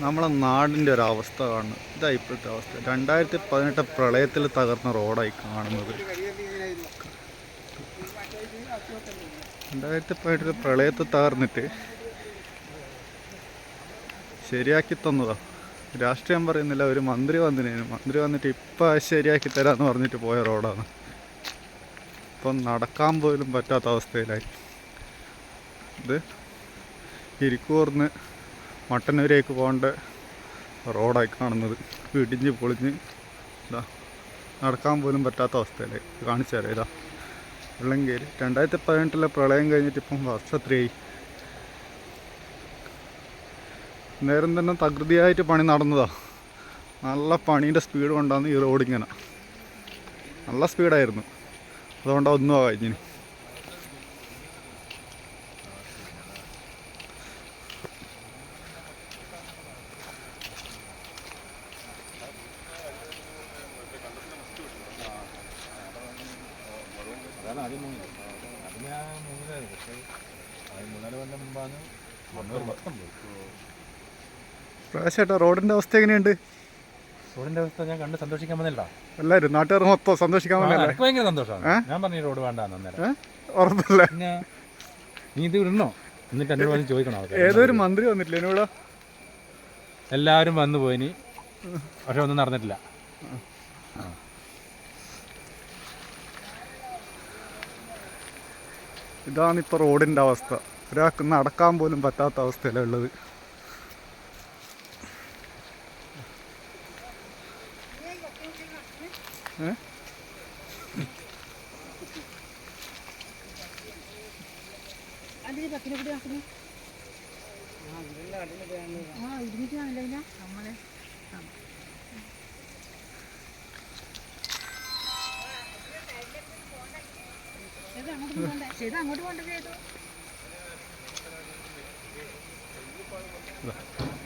നമ്മളെ നാടിന്റെ ഒരു അവസ്ഥ കാണുന്നു ഇതാ ഇപ്പോഴത്തെ അവസ്ഥ. രണ്ടായിരത്തി പതിനെട്ട് പ്രളയത്തിൽ തകർന്ന റോഡായി കാണുന്നത്. രണ്ടായിരത്തി പതിനെട്ടിൽ പ്രളയത്തിൽ തകർന്നിട്ട് ശരിയാക്കി തന്നതാ. രാഷ്ട്രീയം പറയുന്നില്ല ഒരു മന്ത്രി വന്നിനു മന്ത്രി വന്നിട്ട് ഇപ്പം ശരിയാക്കി തരാമെന്ന് പറഞ്ഞിട്ട് പോയ റോഡാണ്. ഇപ്പം നടക്കാൻ പോലും പറ്റാത്ത അവസ്ഥയിലായി. ഇത് ഇരിക്കൂർന്ന് മട്ടന്നൂരേക്ക് പോകേണ്ട റോഡായി കാണുന്നത്. ഇടിഞ്ഞ് പൊളിഞ്ഞ്. ഇതാ നടക്കാൻ പോലും പറ്റാത്ത അവസ്ഥയിലായി കാണിച്ചു തരാം. ഇതാ വെള്ളങ്കേരി രണ്ടായിരത്തി പതിനെട്ടിലെ പ്രളയം കഴിഞ്ഞിട്ട് ഇപ്പം വർഷത്രയായി നേരം തന്നെ തകൃതിയായിട്ട് പണി നടന്നതാ. നല്ല പണീന്റെ സ്പീഡ് കൊണ്ടാണ് ഈ റോഡ് ഇങ്ങനെ. നല്ല സ്പീഡായിരുന്നു. അതുകൊണ്ടാണ് ഒന്നും കഴിഞ്ഞിന് അതാണ് ആദ്യം മുങ്ങിയത് അത് ഞാൻ മുങ്ങിയതായിരുന്നു പക്ഷേ അത് മൂന്നാൽ കൊല്ലം മുമ്പാണ് റോഡിന്റെ മൊത്തം പോയി. പ്രാവശ്യമായിട്ട് റോഡിന്റെ അവസ്ഥ എങ്ങനെയുണ്ട്? റോഡിന്റെ അവസ്ഥ ഞാൻ കണ്ട് സന്തോഷിക്കാൻ വന്നില്ല എല്ലാവരും നാട്ടുകാർ മൊത്തം സന്തോഷിക്കാൻ വന്നല്ലേ എനിക്ക് ഭയങ്കര സന്തോഷമാണ്. ഞാൻ പറഞ്ഞു റോഡ് വേണ്ടാന്ന് അന്നേരം. ഉറപ്പല്ലേ. പിന്നെ നീ ഇത് ഇടണോ എന്നിട്ട് എന്നോട് വന്ന് ചോദിക്കണം. ഏതൊരു മന്ത്രി വന്നിട്ടില്ല എന്നോട് എല്ലാവരും വന്നു പോയിനി പക്ഷെ ഒന്നും നടന്നിട്ടില്ല. ഇതാണ് ഇപ്പോൾ റോഡിന്റെ അവസ്ഥ. ഒരാൾക്ക് നടക്കാൻ പോലും പറ്റാത്ത അവസ്ഥയിലാണ് ഉള്ളത്. ഏ?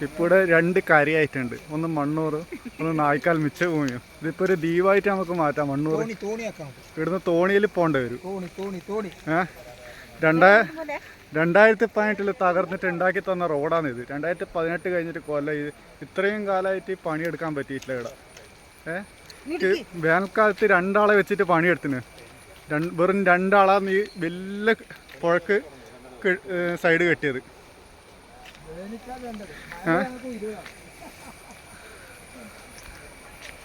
ഇപ്പോൾ ഇവിടെ രണ്ട് കരയായിട്ടുണ്ട്. ഒന്ന് മണ്ണൂറ് ഒന്ന് നായ്ക്കാൽ മിച്ച ഭൂമിയും ഇതിപ്പോ ഒരു ദ്വീപായിട്ട് നമുക്ക് മാറ്റാം മണ്ണൂർ തോണിയാക്കാം. ഇവിടുന്ന് തോണിയിൽ പോകേണ്ടി വരും. രണ്ടാ രണ്ടായിരത്തി പതിനെട്ടിൽ തകർന്നിട്ട് ഉണ്ടാക്കി തന്ന റോഡാണ് ഇത്. രണ്ടായിരത്തി പതിനെട്ട് കഴിഞ്ഞിട്ട് കൊല്ലം ഇത് ഇത്രയും കാലമായിട്ട് ഈ പണിയെടുക്കാൻ പറ്റിയിട്ടില്ല ഇവിടെ. ഏ? ഇത് വേനൽക്കാലത്ത് രണ്ടാളെ വെച്ചിട്ട് പണിയെടുത്തിന്. രണ്ട് വെറും രണ്ടാളാണ് ഈ വലിയ പുഴക്ക് സൈഡ് കെട്ടിയത്. ഏ